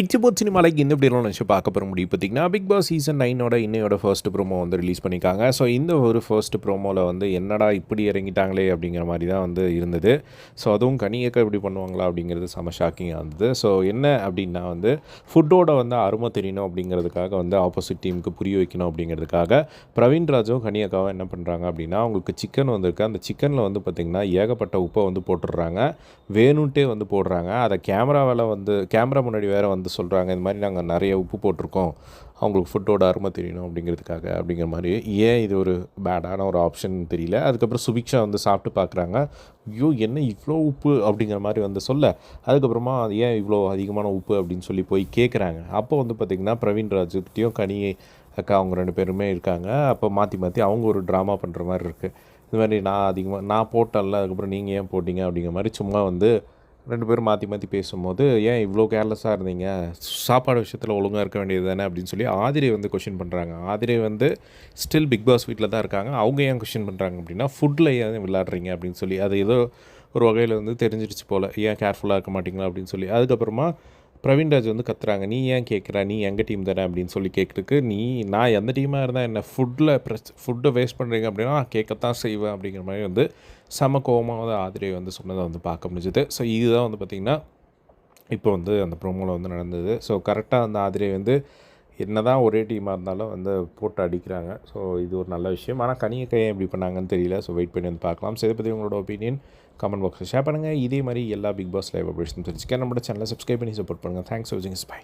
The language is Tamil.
இட்ஸ் போட் சினிமாலைக்கு இந்த இப்படிலாம் நினச்சி பார்க்க போகிற முடியும் பார்த்தீங்கன்னா பிக் பாஸ் சீசன் நைனோட இன்னையோட ஃபர்ஸ்ட் ப்ரோமோ வந்து ரிலீஸ் பண்ணியிருக்காங்க. ஸோ இந்த ஒரு ஃபர்ஸ்ட் ப்ரோமோவில் வந்து என்னடா இப்படி இறங்கிட்டாங்களே அப்படிங்கிற மாதிரி தான் வந்து இருந்தது. ஸோ அதுவும் கனியக்க இப்படி பண்ணுவாங்களா அப்படிங்கிறது செம ஷாக்கிங்காக இருந்தது. ஸோ என்ன அப்படின்னா வந்து ஃபுட்டோட வந்து அருமை தெரியணும் அப்படிங்கிறதுக்காக வந்து ஆப்போசிட் டீமுக்கு புரிய வைக்கணும் அப்படிங்கிறதுக்காக பிரவீன் ராஜும் கனியக்காவும் என்ன பண்ணுறாங்க அப்படின்னா அவங்களுக்கு சிக்கன் வந்திருக்கு. அந்த சிக்கனில் வந்து பார்த்திங்கன்னா ஏகப்பட்ட உப்பை வந்து போட்டுடுறாங்க. வேணுன்ட்டே வந்து போடுறாங்க. அதை கேமராவில் வந்து கேமரா முன்னாடி வேறு வந்து சொல்கிறாங்க இந்த மாதிரி நாங்கள் நிறைய உப்பு போட்டிருக்கோம். அவங்களுக்கு ஃபுட்டோட அருமை தெரியணும் அப்படிங்கிறதுக்காக அப்படிங்கிற மாதிரி. ஏன் இது ஒரு பேடான ஒரு ஆப்ஷன் தெரியல. அதுக்கப்புறம் சுபிக்ஷா வந்து சாப்பிட்டு பார்க்குறாங்க. ஐயோ என்ன இவ்வளோ உப்பு? அப்படிங்கிற மாதிரி வந்து சொல்ல. அதுக்கப்புறமா ஏன் இவ்வளோ அதிகமான உப்பு? அப்படின்னு சொல்லி போய் கேட்குறாங்க அப்போ வந்து பார்த்திங்கன்னா பிரவீன் ராஜுக்கிட்டையும் கனி அக்கா அவங்க ரெண்டு பேருமே இருக்காங்க. அப்போ மாற்றி மாற்றி அவங்க ஒரு ட்ராமா பண்ணுற மாதிரி இருக்குது இது மாதிரி நான் அதிகமாக நான் போட்டேன்ல அதுக்கப்புறம் நீங்கள் ஏன் போட்டீங்க? அப்படிங்கிற மாதிரி சும்மா வந்து ரெண்டு பேரும் மாற்றி மாற்றி பேசும்போது ஏன் இவ்வளோ கேர்லெஸ்ஸாக இருந்தீங்க? சாப்பாடு விஷயத்தில் ஒழுங்காக இருக்க வேண்டியது தானே? அப்படின்னு சொல்லி ஆதிரை வந்து கொஷின் பண்ணுறாங்க ஆதிரை வந்து ஸ்டில் பிக் பாஸ் வீட்டில் தான் இருக்காங்க. அவங்க ஏன் கொஷின் பண்ணுறாங்க அப்படின்னா ஃபுட்டில் ஏன் விளாட்றீங்க அப்படின்னு சொல்லி. அது ஏதோ ஒரு வகையில் வந்து தெரிஞ்சிடுச்சு போல். ஏன் கேர்ஃபுல்லாக இருக்க மாட்டிங்களா? அப்படின்னு சொல்லி. அதுக்கப்புறமா பிரவீன்ராஜ் வந்து கத்துறாங்க. நீ ஏன் கேட்குற நீ எங்கள் டீம் தானே? அப்படின்னு சொல்லி கேட்குறதுக்கு நீ நான் எந்த டீமாக இருந்தால் என்ன ஃபுட்டில் ப்ரெஸ் ஃபுட்டை வேஸ்ட் பண்ணுறீங்க அப்படின்னா நான் கேட்கத்தான் செய்வேன். அப்படிங்கிற மாதிரி வந்து சம கோபமாக வந்து ஆதிரியை வந்து சொன்னதை வந்து பார்க்க முடிஞ்சுது. ஸோ இதுதான் வந்து பார்த்திங்கன்னா இப்போ வந்து அந்த ப்ரோமோவில் வந்து நடந்தது. ஸோ கரெக்டாக அந்த ஆதிரியை வந்து என்ன தான் ஒரே டீமாக இருந்தாலும் வந்து போட்டு அடிக்கிறாங்க. ஸோ இது ஒரு நல்ல விஷயம். ஆனால் கனியை கையை எப்படி பண்ணாங்கன்னு தெரியல. ஸோ வெயிட் பண்ணி வந்து பார்க்கலாம். ஸோ இதை பற்றி உங்களோட ஒப்பீனியன் கமெண்ட் பாக்ஸில் ஷேர் பண்ணுங்கள் இதே மாதிரி எல்லா பிக் பாஸ் லைவ் அப்டேஷன் தெரிஞ்சுக்க. நம்மளோட சேனலை சப்ஸ்கிரைப் பண்ணி சப்போர்ட் பண்ணுங்கள் தேங்க்ஸ் ஃபார் வாட்சிங் பை